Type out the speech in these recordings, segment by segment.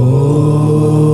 Oh.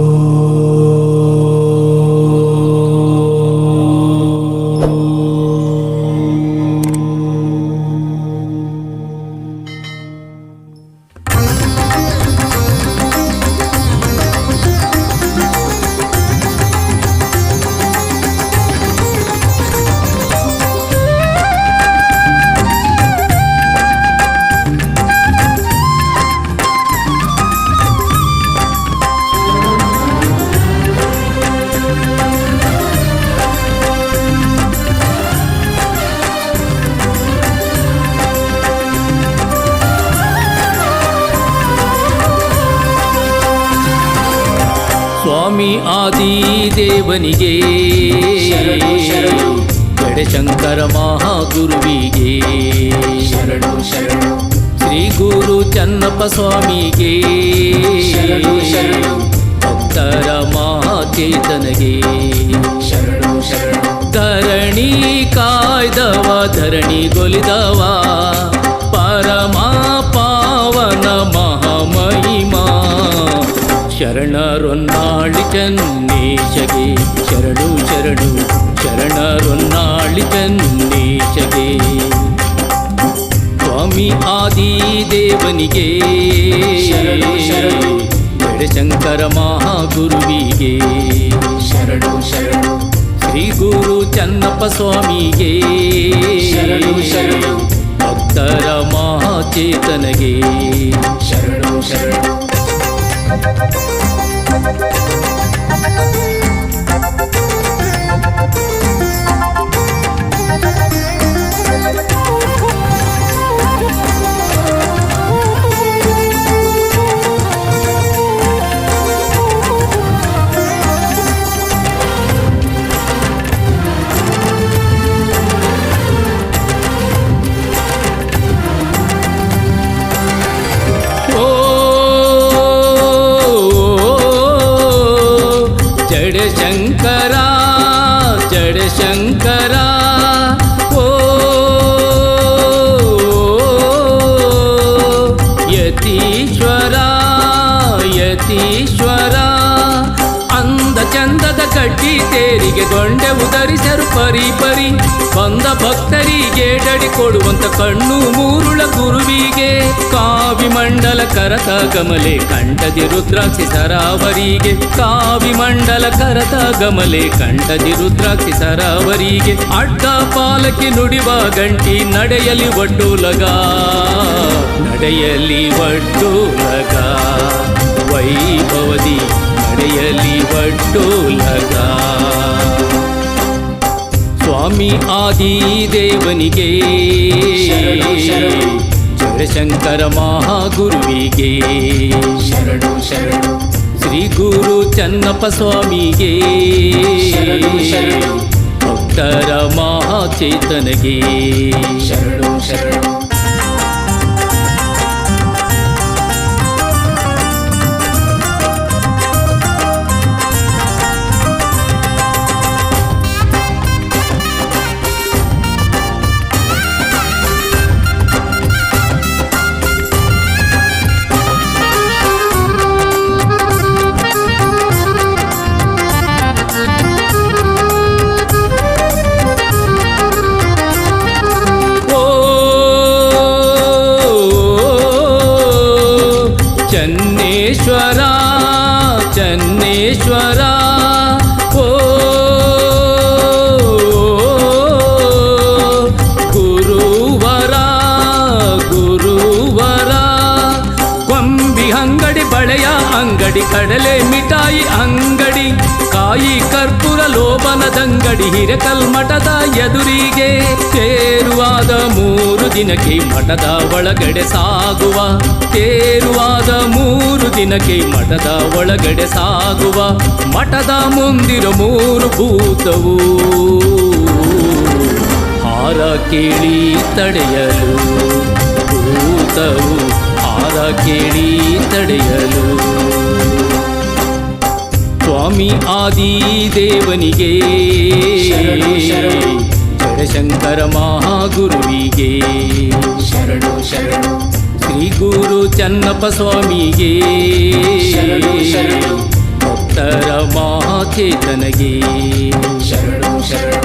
ಸ್ವಾಮಿ ಆದಿ ದೇವನಿಗೆ ಗಡಶಂಕರ ಮಹಾಗುರುವಿಗೆ. ಶರಣು ಶರಣು. ಶ್ರೀ ಗುರು ಚನ್ನಪ್ಪ ಸ್ವಾಮಿಗೆ. ಶರಣು ಶರಣು. ಭಕ್ತರ ಮಹಾಚೇತನಗೆ. ಶರಣು ಶರಣು. ಧರಣಿ ಕಾಯ್ದವ ಧರಣಿ ಗೊಲಿದವ ಪರಮ ಶರಣರೊನ್ನಾಳಿ ಚನ್ನೇಶಗೆ ಶರಣು ಶರಣು. ಶರಣರೊನ್ನಾಳಿ ಚನ್ನೇಶಗೆ ಸ್ವಾಮಿ ಆದಿದೇವನಿಗೆ ಶರಣು, ಶರಣು. ಜಡಶಂಕರ ಮಹಾಗುರುವಿಗೆ ಶರಣು ಶರಣು ಶ್ರೀ ಗುರು ಚನ್ನಪ್ಪ ಸ್ವಾಮಿಗೆ ಶರಣು ಶರಣು. ಭಕ್ತರ ಮಹಾಚೇತನಗೆ. ಶರಣು ಶರಣು. ಓ शंकरा जड़ शंकरा ಚಂದದ ಕಟ್ಟಿ ತೇರಿಗೆ ಗೊಂಡೆ ಉದರಿಸರು ಪರಿ ಪರಿ. ಬಂದ ಭಕ್ತರಿಗೆ ಡಡಿ ಕೊಡುವಂತ ಕಣ್ಣು ಮೂರುಳ ಗುರುವಿಗೆ. ಕಾವಿ ಮಂಡಲ ಕರತ ಗಮಲೆ ಕಂಠದಿ ರುದ್ರಾಕ್ಷಿ ಸರಾವರಿಗೆ. ಕಾವಿ ಮಂಡಲ ಕರತ ಗಮಲೆ ಕಂಠದಿ ರುದ್ರಾಕ್ಷಿ ಸರಾವರಿಗೆ. ಅಡ್ಡ ಪಾಲಕಿ ನುಡಿವ ಗಂಟಿ ನಡೆಯಲಿ ಒಡ್ಡೂಲಗ ನಡೆಯಲಿ ಒಡ್ಡೂಲಗ ವೈಭವದಿ ಒಡ್ಡೂಲಗ ಸ್ವಾಮಿ ಆದಿ ದೇವನಿಗೆ. ಶರಣು. ಜಡಶಂಕರ ಮಹಾಗುರುವಿಗೆ. ಶರಣು ಶರಣು. ಶ್ರೀ ಗುರು ಚನ್ನಪ್ಪ ಸ್ವಾಮಿಗೆ. ಭಕ್ತರ ಮಹಾಚೇತನಗೆ. ಶರಣು ಶರಣು. ಚನ್ನೇಶ್ವರ ಚನ್ನೇಶ್ವರ ಓ ಗುರುವರ ಗುರುವರ ಕೊಂಬಿ ಅಂಗಡಿ ಬಳೆಯ ಅಂಗಡಿ ಕಡಲೆ ಮಿಠಾಯಿ ಅಂಗಡಿ ಕಾಯಿ ಕರ್ಪೂರ ಲೋಬನದಂಗಡಿ ಹಿರಕಲ್ ಮಠದ ಎದುರಿಗೆ ತೇರುವಾದ ಮೂರು ದಿನಕ್ಕೆ ಮಠದ ಒಳಗಡೆ ಸಾಗುವ, ತೇರುವಾದ ಮೂರು ದಿನಕ್ಕೆ ಮಠದ ಒಳಗಡೆ ಸಾಗುವ, ಮಠದ ಮುಂದಿರ ಮೂರು ಭೂತವು ಹಾರ ಕೇಳಿ ತಡೆಯಲು ಭೂತವು ಹಾರ ಕೇಳಿ ತಡೆಯಲು ಸ್ವಾಮಿ ಆದಿ ದೇವನಿಗೆ ಶರಶಂಕರ ಮಹಾಗುರುವಿಗೆ. ಶರಣು ಶರಣು. ಶ್ರೀ ಗುರು ಚನ್ನಪ್ಪ ಸ್ವಾಮಿಗೆ. ಭಕ್ತರ ಮಹಾಚೇತನಗೆ. ಶರಣು ಶರಣು.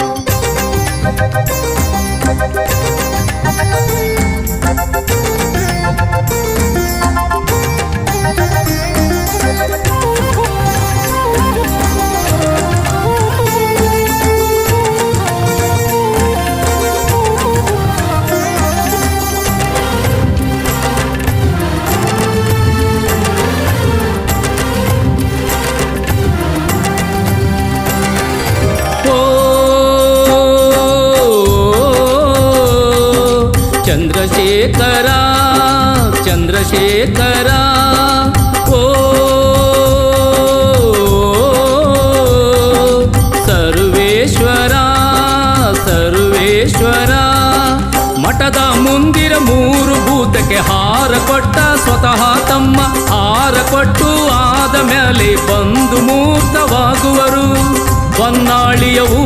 ಚಂದ್ರಶೇಖರ ಚಂದ್ರಶೇಖರ, ಓ, ಸರ್ವೇಶ್ವರ ಸರ್ವೇಶ್ವರ, ಮಠದ ಮುಂದಿರ ಮೂರು ಭೂತಕ್ಕೆ ಹಾರ ಕೊಟ್ಟ ಸ್ವತಃ ತಮ್ಮ ಹಾರ ಕೊಟ್ಟು ಆದ ಮೇಲೆ ಬಂದು ಮೂರ್ತವಾಗುವರು ಹೊನ್ನಾಳಿಯವು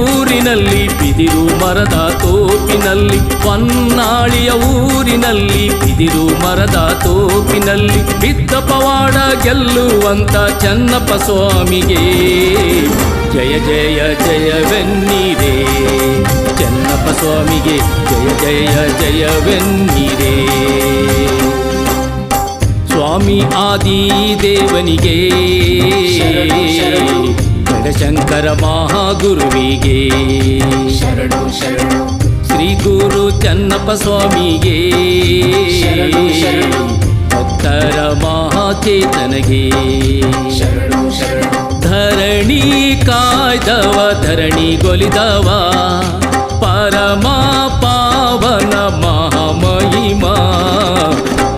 ಬಿದಿರು ಮರದ ತೋಪಿನಲ್ಲಿ, ಹೊನ್ನಾಳಿಯ ಊರಿನಲ್ಲಿ ಬಿದಿರು ಮರದ ತೋಪಿನಲ್ಲಿ ಬಿದ್ದ ಪವಾಡ ಗೆಲ್ಲುವಂತ ಚನ್ನಪ್ಪ ಸ್ವಾಮಿಗೆ. ಜಯ ಜಯ, ಜಯವೆನ್ನಿರೇ. ಚನ್ನಪ್ಪ ಸ್ವಾಮಿಗೆ ಜಯ ಜಯ, ಜಯವೆನ್ನಿರೇ. ಸ್ವಾಮಿ ಆದಿ ದೇವನಿಗೆ ಶಂಕರ ಮಹಾಗುರುವಿಗೆ. ಶರಣು ಶರಣು. ಶ್ರೀ ಗುರು ಚನ್ನಪ್ಪ ಸ್ವಾಮಿಗೆ. ಭಕ್ತರ ಮಹಾಚೇತನಗೆ. ಶರಣು ಶರಣು. ಧರಣಿ ಕಾಯ್ದವ ಧರಣಿ ಗೊಲಿದವ. ಪರಮ ಪಾವನ ಮಹಾಮಹಿಮಾ.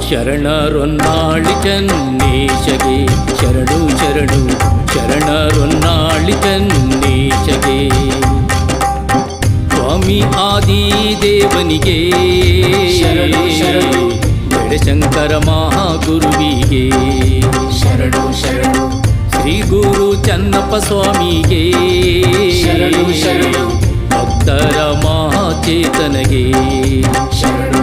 ಶರಣರೊನ್ನಾಳಿ ಚನ್ನೇಶಗೆ ಮಹಾಗುರುವಿಗೆ ಶರಣು ಶರಣು. ಶಂಕರ ಮಹಾಗುರುವಿಗೆ. ಶರಣು ಶರಣು. ಶ್ರೀ ಗುರು ಚನ್ನಪ್ಪ ಸ್ವಾಮಿಗೆ. ಶರಣು ಶರಣು. ಭಕ್ತರ ಮಹಾಚೇತನಗೆ. ಶರಣು